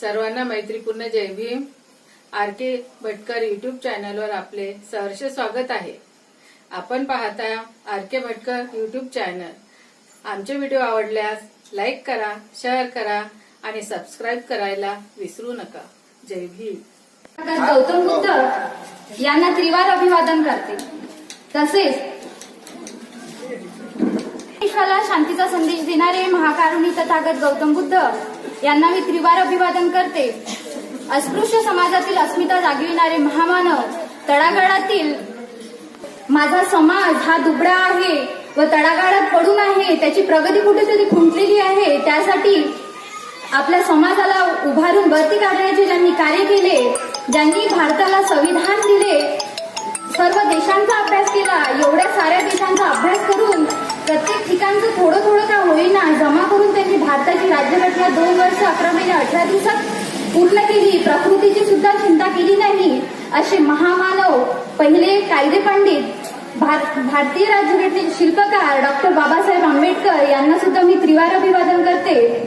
सर्वांना मैत्रीपूर्ण Jai Bhim. R K Bhatkar YouTube चॅनलवर आपले सहर्ष स्वागत आहे. आपण पाहता R K Bhatkar YouTube channel आमचे व्हिडिओ आवडल्यास लाईक करा शेअर करा आणि सबस्क्राईब करायला विसरू नका. जय भीम. गौतम बुद्ध यांना त्रिवार अभिवादन करते. तसेच विश्वाला शांतीचा संदेश देणारे महाकारुणी तथागत गौतम बुद्ध यांना मी त्रिवार अभिवादन करते. अस्पृश्य समाजातील अस्मिता जागविणारे महामानव तळागाळातील माझा समाज हा दुबळा आहे व तळागाळात पडून आहे त्याची प्रगती कुठेतरी खुंटलेली आहे त्यासाठी आपल्या समाजाला उभारून वरती काढण्याचे ज्यांनी कार्य केले ज्यांनी भारताला संविधान दिले सर्व देशांचा अभ्यास केला एवढ्या साऱ्या देशांचा अभ्यास करून प्रत्येक ठिकाणचं थोडं थोडं का होईना जमा करून त्यांनी भारताची राज्यघटना दोन वर्ष अकरा महिने अठरा दिवसात पूर्ण केली. प्रकृतीची सुद्धा चिंता केली नाही. असे महामानव पहिले कायदे पंडित भार- भारतीय राज्यघटनेचे शिल्पकार डॉक्टर बाबासाहेब आंबेडकर यांना सुद्धा मी त्रिवार अभिवादन करते.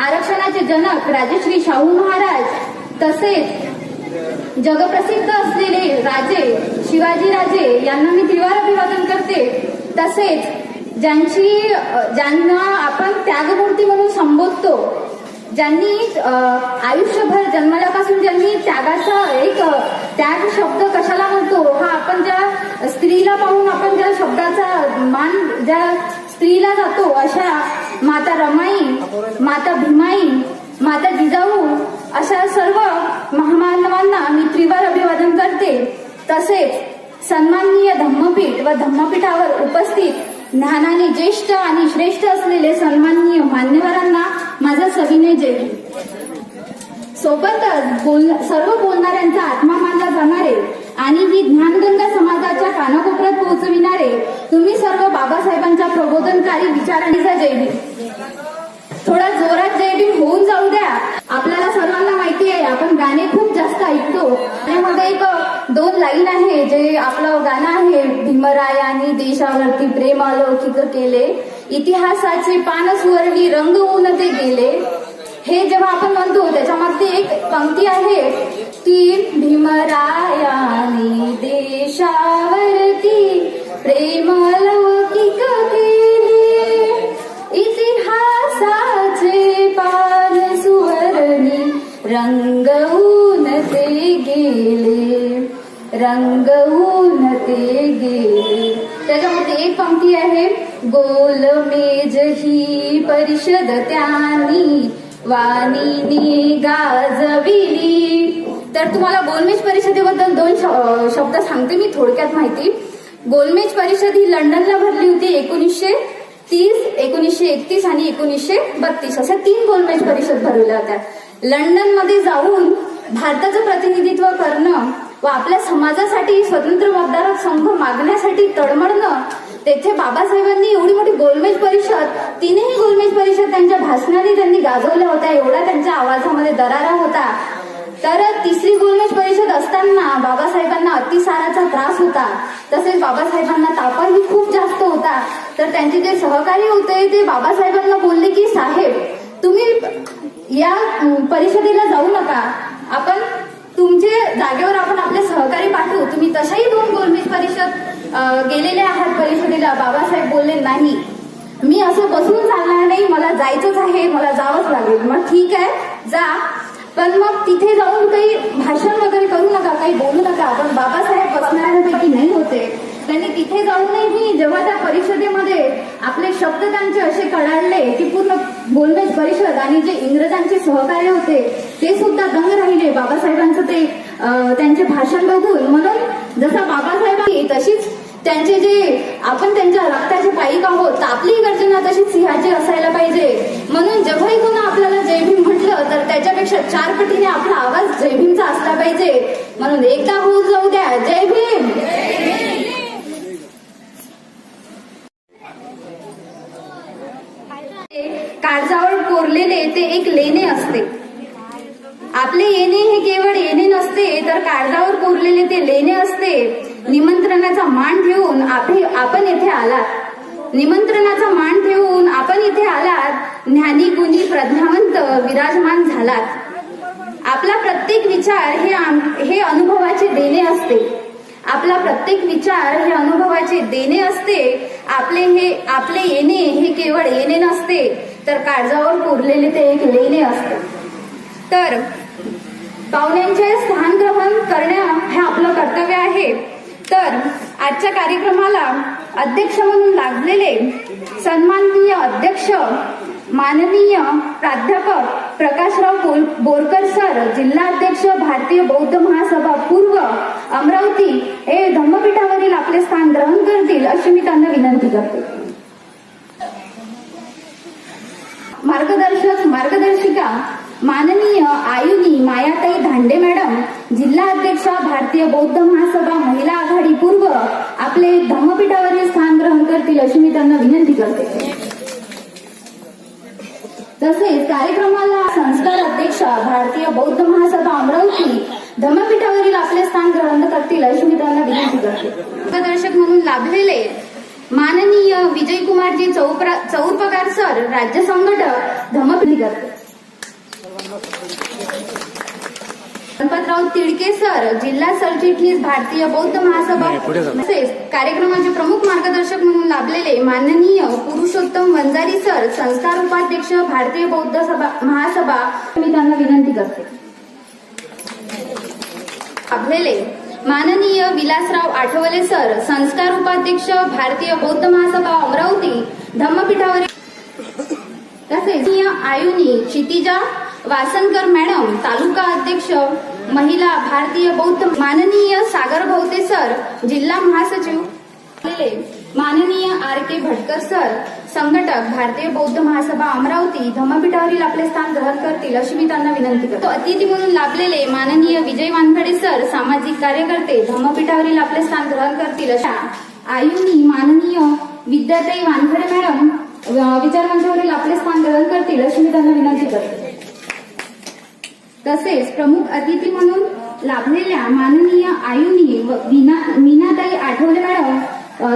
आरक्षणाचे जनक राजश्री शाहू महाराज तसेच जगप्रसिद्ध असलेले राजे शिवाजी राजे यांना मी त्रिवार अभिवादन करते. तसेच ज्यांची ज्यांना आपण त्यागमूर्ती म्हणून संबोधतो ज्यांनी आयुष्यभर जन्मल्यापासून ज्यांनी त्यागाचा एक त्याग शब्द कशाला म्हणतो हा आपण ज्या स्त्रीला पाहून आपण ज्या शब्दाचा मान ज्या स्त्रीला जातो अशा माता रमाई माता भीमाई माता जिजाऊ अशा सर्व महामानवांना मी त्रिवार अभिवादन करते. तसेच सन्माननीय धम्मपीठ व धम्मपीठावर उपस्थित ज्ञानाने ज्येष्ठ आणि श्रेष्ठ असलेले सन्माननीय मान्यवरांना माझा सविनय जय सोबतच बोल सर्व बोलणाऱ्यांचा आत्मा मानला जाणारे आणि ही ज्ञानगंगा समाजाच्या कानाकोपऱ्यात पोहोचविणारे तुम्ही सर्व बाबासाहेबांच्या प्रबोधनकारी विचारांचा जय थोडा जोरात जय भीम होऊन जाऊ द्या आपल्याला सर्वांना माहिती आहे आपण गाणे खूप जास्त ऐकतो. त्यामध्ये एक दोन लाईन आहे जे आपलं गाणं आहे भीमरायानी देशावरती प्रेम अलौकिक केले. इतिहासाचे पान सुवर्णी रंगवून ते गेले. हे जेव्हा आपण म्हणतो त्याच्यामध्ये एक पंक्ती आहे. की भीमरायानी देशावरती प्रेम अलौकिक केले. इतिहासाचे पान सुवर्णी रंगवून गेले रंगवून ते गेले. त्याच्यामध्ये एक पंक्ती आहे गोलमेज ही परिषद त्यांनी वाणीने गाजविली. तर तुम्हाला गोलमेज परिषदेबद्दल दोन शब्द सांगते मी थोडक्यात माहिती. गोलमेज परिषद ही लंडनला भरली होती एकोणीसशे तीस एकोणीसशे एकतीस आणि एकोणीसशे बत्तीस. अशा तीन गोलमेज परिषद भरवल्या होत्या. लंडनमध्ये जाऊन भारताचं प्रतिनिधित्व करणं व आपल्या समाजासाठी स्वतंत्र मतदार संघ मागण्यासाठी तडमडणं तेथे बाबासाहेबांनी एवढी मोठी गोलमेज परिषद तीनही गोलमेज परिषद त्यांच्या भाषणाने त्यांनी गाजवल्या होत्या एवढा त्यांच्या आवाजामध्ये दरारा होता. तर तिसरी गोलमेज परिषद असताना बाबासाहेबांना अतिसाराचा त्रास होता. तसेच बाबासाहेबांना तापही खूप जास्त होता. तर त्यांचे जे सहकारी होते ते बाबासाहेबांना बोलले की साहेब तुम्ही या परिषदेला जाऊ नका. आपण तुमचे जागेवर आपण आपले सहकारी पाठवू. तुम्ही तशाही दोन गोलमेज परिषद गेलेले आहात परिषदेला. बाबासाहेब बोलले नाही. मी असं बसून चालणार नाही. मला जायचंच आहे. मला जावंच लागेल. मग ठीक आहे जा. पण मग तिथे जाऊन काही भाषण वगैरे करू नका काही बोलू नका. पण बाबासाहेब बसणाऱ्यांपैकी नाही होते. त्यांनी तिथे जाऊनही जेव्हा त्या परिषदेमध्ये आपले शब्द त्यांचे असे कडाडले की पूर्ण गोलमेज परिषद आणि जे इंग्रजांचे सहकार्य होते ते सुद्धा दंग राहिले. बाबासाहेबांचं ते त्यांचे भाषण बघून म्हणून जसा बाबासाहेबांनी तशीच त्यांचे जे आपण त्यांच्या रक्ताचे पाईक आहोत तर आपली गर्जना तशी सिंहाची असायला पाहिजे. म्हणून जेव्हाही कोणा आपल्याला जय भीम म्हटलं तर त्याच्यापेक्षा चार पटीने आपला आवाज जय भीमचा असला पाहिजे. म्हणून एकदा होऊ जाऊ द्या. जय भीम! काळजावर कोरलेले ते एक लेणे असते. आपले येणे हे केवळ येणे नसते तर काळजावर कोरलेले ते लेणे असते. निमंत्रणाचा मान ठेवून आपण येथे आलात. निमंत्रणाचा मान ठेवून आपण इथे आलात. ज्ञानी गुणी प्रज्ञावंत विराजमान झालात. आपला प्रत्येक विचार हे आम- हे अनुभवाचे देणे असते. आपला प्रत्येक विचार हे अनुभवाचे देणे असते. आपले हे आपले येणे हे केवळ येणे नसते तर काळजावर कोरलेले ते एक लेणे असते. तर पाहुण्यांचे स्थान ग्रहण करणं हे आपलं कर्तव्य आहे. तर आजच्या कार्यक्रमाला अध्यक्ष म्हणून लागलेले सन्माननीय अध्यक्ष माननीय प्राध्यापक प्रकाशराव बोरकर सर जिल्हाध्यक्ष भारतीय बौद्ध महासभा पूर्व अमरावती हे धम्मपीठावरील आपले स्थान ग्रहण करतील अशी मी त्यांना विनंती करते. मार्गदर्शक मार्गदर्शिका माननीय आयुनी मायाताई धांडे मॅडम जिल्हा अध्यक्षा भारतीय बौद्ध महासभा महिला आघाडी पूर्व आपले धम्मपीठावरील स्थान ग्रहण करतील अशी मी त्यांना विनंती करते. तसेच कार्यक्रमाला संस्कार अध्यक्षा भारतीय बौद्ध महासभा अमरावती धम्मपीठावरील आपले स्थान ग्रहण करतील अशी मी त्यांना विनंती करते. मार्गदर्शक म्हणून लाभलेले माननीय विजयकुमारजी चौपरा चौरपकार सर राज्य संघटक धम्मपीठ करते. गणपतराव तिडके सर जिल्हा सरचिटणीस भारतीय बौद्ध महासभा तसेच कार्यक्रमाचे प्रमुख मार्गदर्शक म्हणून लाभलेले माननीय पुरुषोत्तम वंजारी सर संस्कार उपाध्यक्ष भारतीय बौद्ध सभा महासभा. मी त्यांना विनंती करते. लाभलेले माननीय विलासराव आठवले सर संस्कार उपाध्यक्ष भारतीय बौद्ध महासभा अमरावती धम्मपीठावरील तसेच आयुनी क्षितिजा वासनकर मॅडम तालुका अध्यक्ष महिला भारतीय बौद्ध माननीय सागर भवते सर जिल्हा महासचिव माननीय आर के भटकर सर संघटक भारतीय बौद्ध महासभा अमरावती धम्मपीठावरील आपले स्थान ग्रहण करतील अशी मी त्यांना विनंती करतो. अतिथी म्हणून लाभलेले माननीय विजय वानखडे सर सामाजिक कार्यकर्ते धम्मपीठावरील आपले स्थान ग्रहण करतील अशा आयुनी माननीय विद्याताई वानखडे मॅडम विचारमंचावरील आपले स्थान ग्रहण करतील अशी मी त्यांना विनंती करतो. तसेच प्रमुख अतिथी म्हणून लाभलेल्या माननीय आयुनी व मीनाताई आठवले मॅडम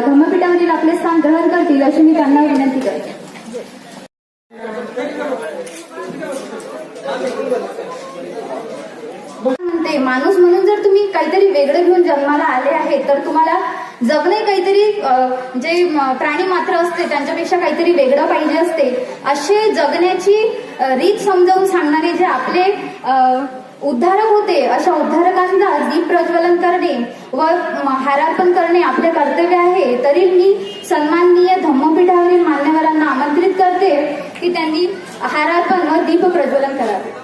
धम्मपीठावरील आपले स्थान ग्रहण करतील अशी मी त्यांना विनंती करते. म्हणते माणूस म्हणून जर तुम्ही काहीतरी वेगळं घेऊन जन्माला आले आहे तर तुम्हाला जगणे काहीतरी जे प्राणी मात्र असते त्यांच्यापेक्षा काहीतरी वेगळं पाहिजे असते असे जगण्याची रीत समजावून सांगणारे जे आपले उद्धार उद्धारक होते अशा उद्धारकांना दीप प्रज्वलन करणे व हारार्पण करणे आपले कर्तव्य आहे. तरी मी सन्माननीय धम्मपीठावरील मान्यवरांना आमंत्रित करते की त्यांनी हारार्पण व दीप प्रज्वलन करावे.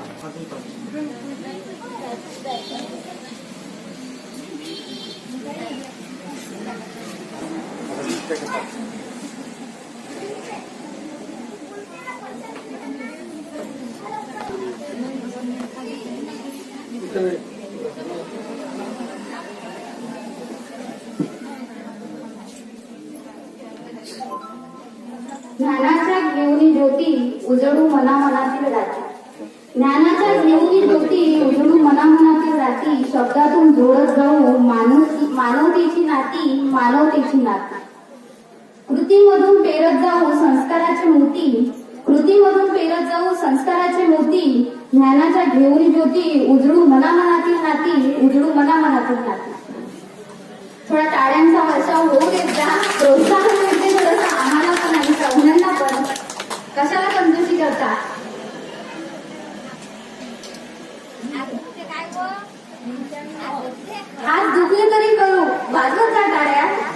ज्ञानाच्या घेऊनी ज्योती उजळू मना मनातील राती. ज्ञानाच्या घेऊनी ज्योती उजळू मना मनातील राती शब्दातून जोडत जाऊ मानव मानवतेची नाती मानवतेची नाती. कृतीमधून पेरत जाऊ संस्काराचे मोती कृतीमधून पेरत जाऊ संस्काराचे मोती ज्ञानाच्या घेऊन ज्योती उजळू मना मनातील नाती उजळू मना मनातील नाती. थोडा टाळ्यांचा वर्षाव होऊ देत जा. प्रोत्साहन मिळते थोडंसं. आम्हाला पण आणि पाहुण्यांना पण. कशाला कंजूसी करता? आज दुखले तरी करू. वाजवत जा टाळ्या.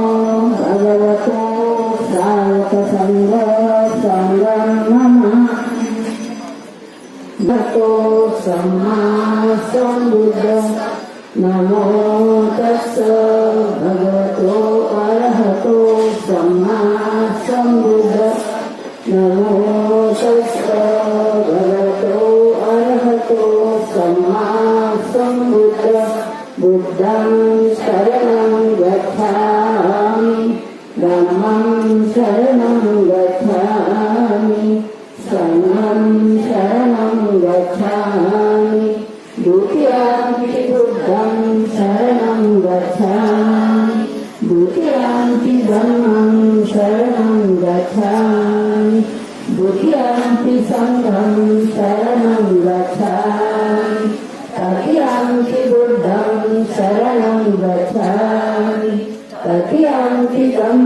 Buddha, Buddha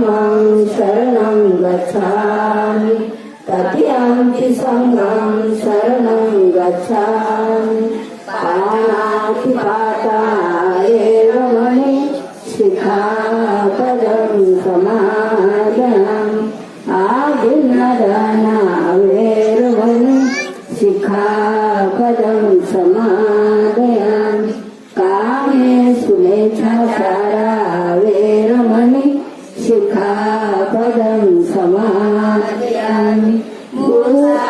มังสรนังกัจฉามิตัติยัมปิสังฆังสรนังกัจฉามิปานาติปาตา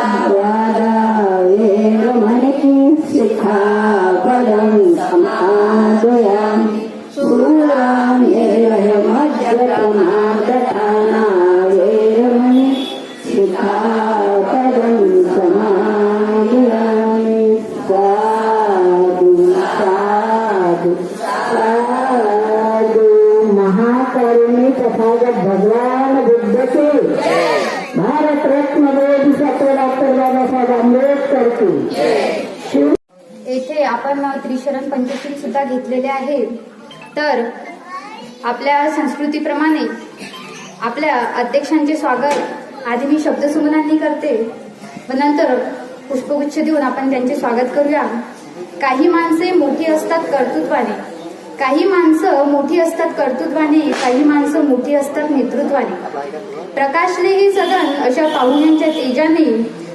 아, आपल्या संस्कृतीप्रमाणे आपल्या अध्यक्षांचे स्वागत आधी मी शब्दसुमनांनी करते व नंतर पुष्पगुच्छ देऊन आपण त्यांचे स्वागत करूया. काही माणसे मोठी असतात कर्तृत्वाने काही माणसं मोठी असतात कर्तृत्वाने काही माणसं मोठी असतात नेतृत्वाने. प्रकाशले हे सदन अशा पाहुण्यांच्या तेजाने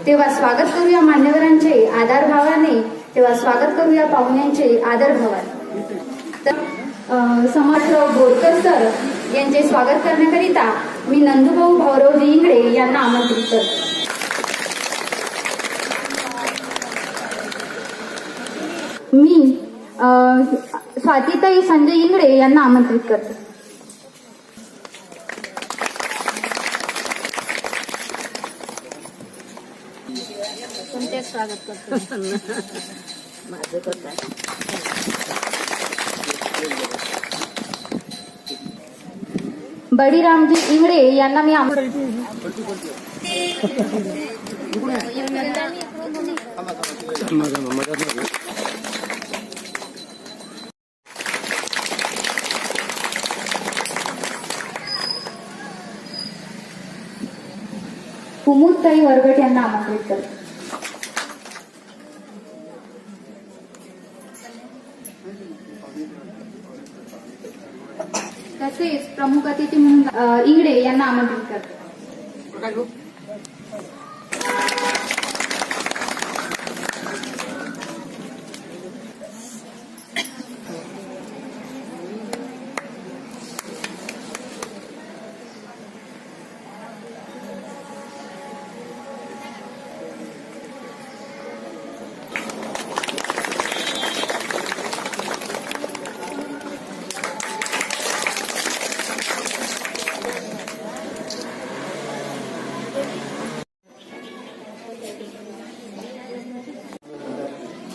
तेव्हा स्वागत करूया मान्यवरांचे आधारभावाने तेव्हा स्वागत करूया पाहुण्यांचे आदरभावाने. समर्थराव बोरकर सर यांचे स्वागत करण्याकरिता मी नंदुभाऊ भाऊरावजी इंगळे यांना आमंत्रित करते. मी अं, स्वातीताई संजय इंगळे यांना आमंत्रित करते. बडीरामजी इंगळे यांना मी आमंत्रित कुमुदताई वरगट यांना आमंत्रित करते तसेच प्रमुख अतिथी म्हणून इंगडे यांना आमंत्रित करते.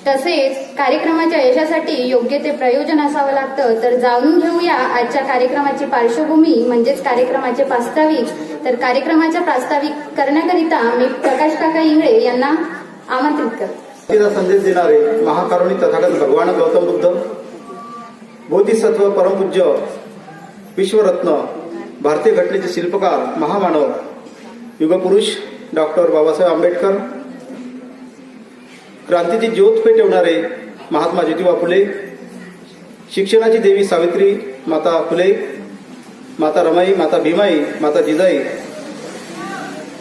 तसेच कार्यक्रमाच्या यशासाठी योग्य ते प्रयोजन असावं लागतं. तर जाणून घेऊया आजच्या कार्यक्रमाची पार्श्वभूमी म्हणजेच कार्यक्रमाचे प्रास्ताविक. तर कार्यक्रमाच्या प्रास्ताविक करण्याकरिता मी प्रकाश काका इंगळे यांना आमंत्रित करतो. संदेश देणारे महाकारुणी तथागत भगवान गौतम बुद्ध बोधिसत्व परमपूज्य विश्वरत्न भारतीय घटनेचे शिल्पकार महामानव युगपुरुष डॉक्टर बाबासाहेब आंबेडकर क्रांतीची ज्योत पेटवणारे महात्मा ज्योतिबा फुले शिक्षणाची देवी सावित्री माता फुले माता रमाई माता भीमाई माता जिजाई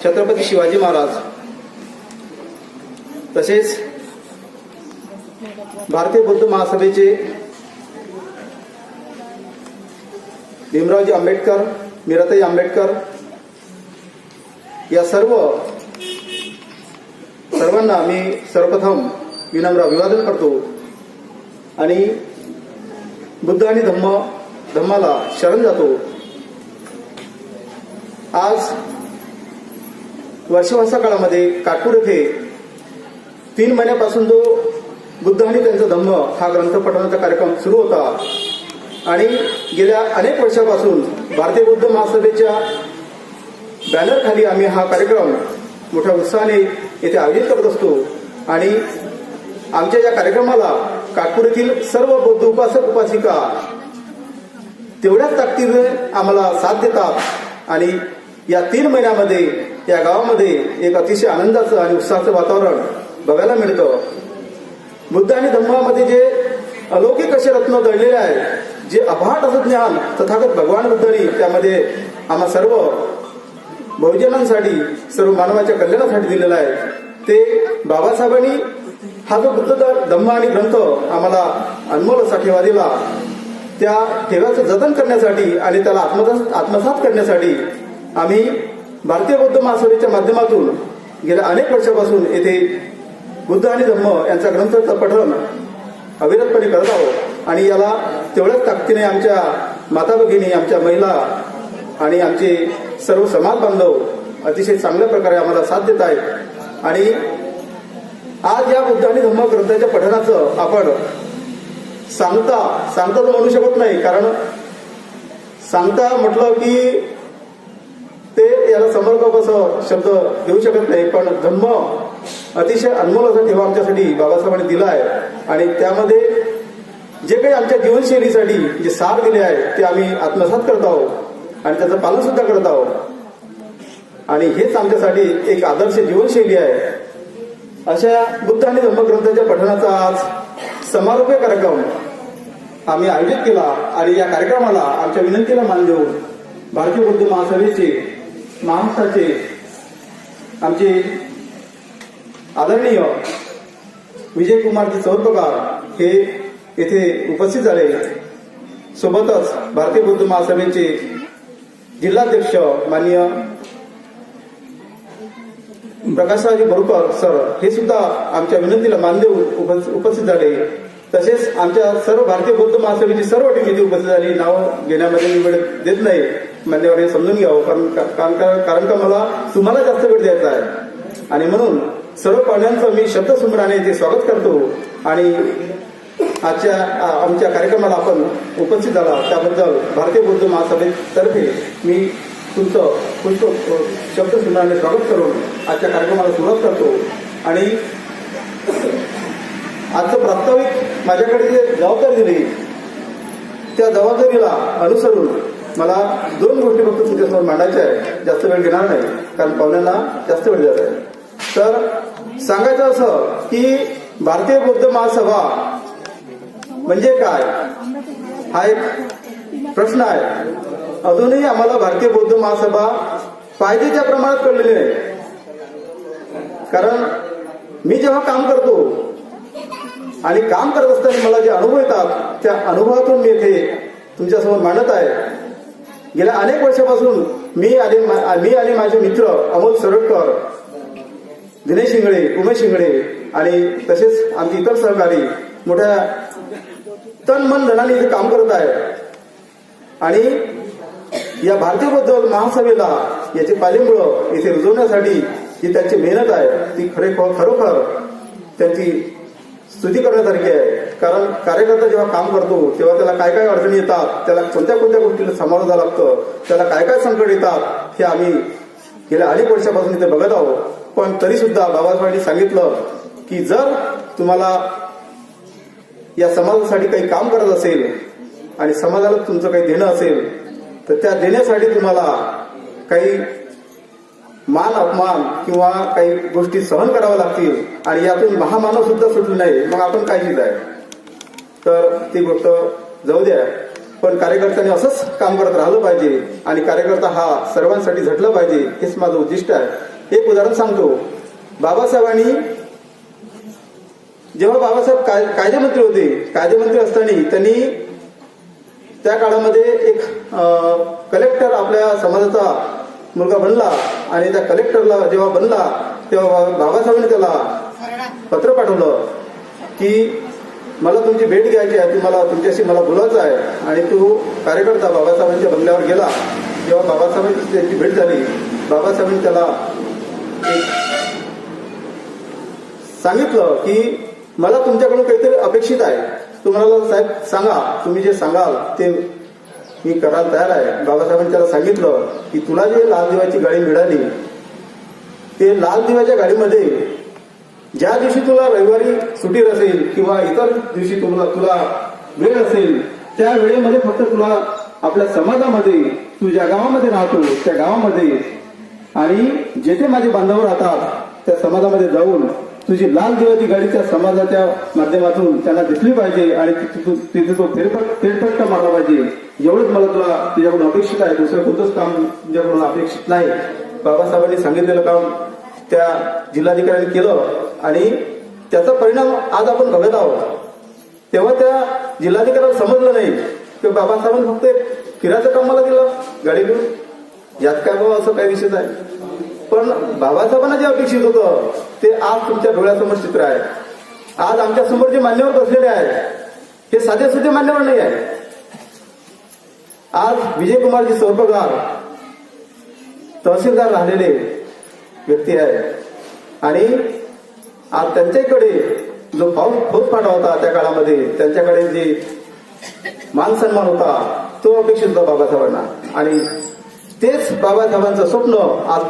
छत्रपती शिवाजी महाराज. तसेच भारतीय बौद्ध महासभेचे भीमरावजी आंबेडकर मीराताई आंबेडकर या सर्व सर्वांना मी सर्वप्रथम विनम्र अभिवादन करतो. आणि बुद्ध आणि धम्म धम्माला शरण जातो. आज वर्षवासा काळामध्ये काटपूर येथे तीन महिन्यापासून जो बुद्ध आणि त्यांचा धम्म हा ग्रंथ पठवण्याचा कार्यक्रम सुरू होता आणि गेल्या अनेक वर्षापासून भारतीय बुद्ध महासभेच्या बॅनरखाली आम्ही हा कार्यक्रम मोठ्या उत्साहाने येथे आयोजित करत असतो. आणि आमच्या या कार्यक्रमाला काटपूर येथील सर्व बौद्ध उपासक उपासिका तेवढ्याच ताकदीने आम्हाला साथ देतात. आणि या तीन महिन्यामध्ये या गावामध्ये एक अतिशय आनंदाचं आणि उत्साहाचं वातावरण बघायला मिळतं. बुद्ध आणि धम्मामध्ये जे अलौकिक असे रत्न दडलेले आहेत जे अफाट असं ज्ञान तथागत भगवान बुद्धांनी त्यामध्ये आम्हा सर्व बहुजनांसाठी सर्व मानवाच्या कल्याणासाठी दिलेला आहे. ते बाबासाहेबांनी हा जो बुद्ध धम्म आणि ग्रंथ आम्हाला अनमोल असा ठेवा दिला त्या ठेव्याचं जतन करण्यासाठी आणि त्याला आत्मसात आत्मसात करण्यासाठी आम्ही भारतीय बौद्ध महासभेच्या माध्यमातून गेल्या अनेक वर्षापासून येथे बुद्ध आणि धम्म यांचा ग्रंथाचं पठण अविरतपणे करत आहोत. आणि याला तेवढ्याच ताकदीने आमच्या माता भगिनी आमच्या महिला आणि आमचे सर्व समाज बांधव अतिशय चांगल्या प्रकारे आम्हाला साथ देत आहेत. आणि आज या बुद्ध आणि धम्म ग्रंथाच्या पठणाचं आपण सांगता सांगता तर म्हणू शकत नाही कारण सांगता म्हटलं की ते याला समर्पक असं शब्द देऊ शकत नाही पण धम्म अतिशय अनमोल असा ठेवा आमच्यासाठी बाबासाहेबांनी दिला आहे आणि त्यामध्ये जे काही आमच्या जीवनशैलीसाठी जे सार दिले आहे ते आम्ही आत्मसात करत आहोत. आणि त्याचं पालन सुद्धा करत आहोत. आणि हेच आमच्यासाठी एक आदर्श जीवनशैली आहे. अशा बुद्ध आणि धर्मग्रंथाच्या पठणाचा आज समारोपीय कार्यक्रम आम्ही आयोजित केला आणि या कार्यक्रमाला आमच्या विनंतीला मान देऊन भारतीय बुद्ध महासभेचे महाराष्ट्राचे आमचे आदरणीय विजयकुमारजी चौरपकार हे येथे उपस्थित झाले. सोबतच भारतीय बुद्ध महासभेचे जिल्हाध्यक्ष माननीय प्रकाशराजी बोरकर सर हे सुद्धा आमच्या विनंतीला मान देऊन उपस्थित झाले. तसेच आमच्या सर्व भारतीय बौद्ध महासभेची सर्व टीम उपस्थित झाली. नाव घेण्यामध्ये मी वेळ देत नाही. मान्यवर हे समजून घ्यावं कारण कारण का- कारण का मला तुम्हाला जास्त वेळ द्यायचा आहे. आणि म्हणून सर्व पाहुण्यांचं मी शब्दसुमराने ते स्वागत करतो. आणि आजच्या आमच्या कार्यक्रमाला आपण उपस्थित झाला. त्याबद्दल भारतीय बौद्ध महासभेतर्फे मी तुमचं पुष्प शब्द सुनाने स्वागत करून आजच्या कार्यक्रमाला सुरुवात करतो. आणि आजचं प्रास्ताविक माझ्याकडे जे जबाबदारी दिली त्या जबाबदारीला अनुसरून मला दोन गोष्टी फक्त तुमच्यासमोर मांडायच्या आहे जास्त वेळ घेणार नाही कारण पाहुण्यांना जास्त वेळ जात आहे. तर सांगायचं असं की भारतीय बौद्ध महासभा म्हणजे काय? हा एक प्रश्न आहे. अजूनही आम्हाला भारतीय बौद्ध महासभा पाहिजे त्या प्रमाणात कळलेली नाही. कारण मी जेव्हा काम करतो आणि काम करत असताना मला जे अनुभव येतात त्या अनुभवातून मी येथे तुमच्यासमोर मांडत आहे. गेल्या अनेक वर्षापासून मी आणि मा- मी आणि माझे मित्र अमोल सरटकर दिनेश शिंगळे उमेश शिंगळे आणि तसेच आमचे इतर सहकारी मोठ्या तन मन धनाने इथे काम करत आहे. आणि या भारतीयबद्दल महासभेला याची पालिंबळ इथे रुजवण्यासाठी जी त्यांची मेहनत आहे. ती खरे खरोखर त्यांची स्तुती करण्यासारखी आहे. कारण कार्यकर्ता जेव्हा काम करतो तेव्हा त्याला काय काय अडचणी येतात त्याला कोणत्या कोणत्या गोष्टीला सामोरं जावं लागतं त्याला काय काय संकट येतात हे आम्ही गेल्या अनेक वर्षापासून इथे बघत आहोत. पण तरी सुद्धा बाबासाहेबांनी सांगितलं की जर तुम्हाला या समाजासाठी काही काम करत असेल आणि समाजाला तुमचं काही देणं असेल तर त्या देण्यासाठी तुम्हाला काही मान अपमान किंवा काही गोष्टी सहन कराव्या लागतील आणि यातून महामानव सुद्धा सुटले नाही मग आपण काय आहे तर ती गोष्ट जाऊ द्या. पण कार्यकर्त्यांनी असंच काम करत राहिलं पाहिजे आणि कार्यकर्ता हा सर्वांसाठी झटला पाहिजे हेच माझं उद्दिष्ट आहे. एक उदाहरण सांगतो. बाबासाहेबांनी जेव्हा बाबासाहेब काय कायदेमंत्री होते कायदेमंत्री असताना त्यांनी त्या काळामध्ये एक कलेक्टर आपल्या समाजाचा मुलगा बनला आणि त्या कलेक्टरला जेव्हा बनला तेव्हा बाबासाहेबांनी त्याला पत्र पाठवलं की मला तुमची भेट घ्यायची आहे तुम्हाला तुमच्याशी मला बोलायचं आहे आणि तो कार्यकर्ता बाबासाहेबांच्या बंगल्यावर गेला. जेव्हा बाबासाहेबांची त्यांची भेट झाली बाबासाहेबांनी त्याला एक सांगितलं की मला तुमच्याकडून काहीतरी अपेक्षित आहे. तुम्हाला साहेब सांगा तुम्ही जे सांगाल ते मी करायला तयार आहे. बाबासाहेबांनी त्याला सांगितलं की तुला जे लाल दिवाची गाडी मिळाली ते लाल दिवाच्या गाडीमध्ये ज्या दिवशी तुला रविवारी सुटी असेल किंवा इतर दिवशी तुम्हाला तुला वेळ असेल त्या वेळेमध्ये फक्त तुला आपल्या समाजामध्ये तू ज्या गावामध्ये राहतो त्या गावामध्ये आणि जेथे माझे बांधव राहतात त्या समाजामध्ये जाऊन तुझी लाल दिवाची गाडी त्या समाजाच्या माध्यमातून त्यांना दिसली पाहिजे आणि तिथे तो फेरफट फेरफटका मारला पाहिजे. एवढंच मला तुला तुझ्याकडून अपेक्षित आहे. दुसरं कोणतंच काम तुझ्याकडून अपेक्षित नाही. बाबासाहेबांनी सांगितलेलं काम त्या जिल्हाधिकाऱ्यांनी केलं आणि त्याचा परिणाम आज आपण बघत आहोत. तेव्हा त्या जिल्हाधिकाऱ्याला समजलं नाही. की बाबासाहेबांनी फक्त फिरायचं काम मला दिलं गाडी घेऊन. यात काय बाबा असं काही विषय आहे? पण बाबासाहेबांना जे अपेक्षित होतं ते आज तुमच्या डोळ्यासमोर चित्र आहे. आज आमच्यासमोर जे मान्यवर बसलेले आहेत हे साधे सुधे मान्यवर नाही आहे आज विजयकुमारजी सौरपगार तहसीलदार राहिलेले व्यक्ती आहे आणि आज त्यांच्याकडे जो फौज फाटा होता त्या काळामध्ये त्यांच्याकडे जे मान सन्मान होता तो अपेक्षित होता बाबासाहेबांना. आणि तेच बाबासाहेबांचं स्वप्न आज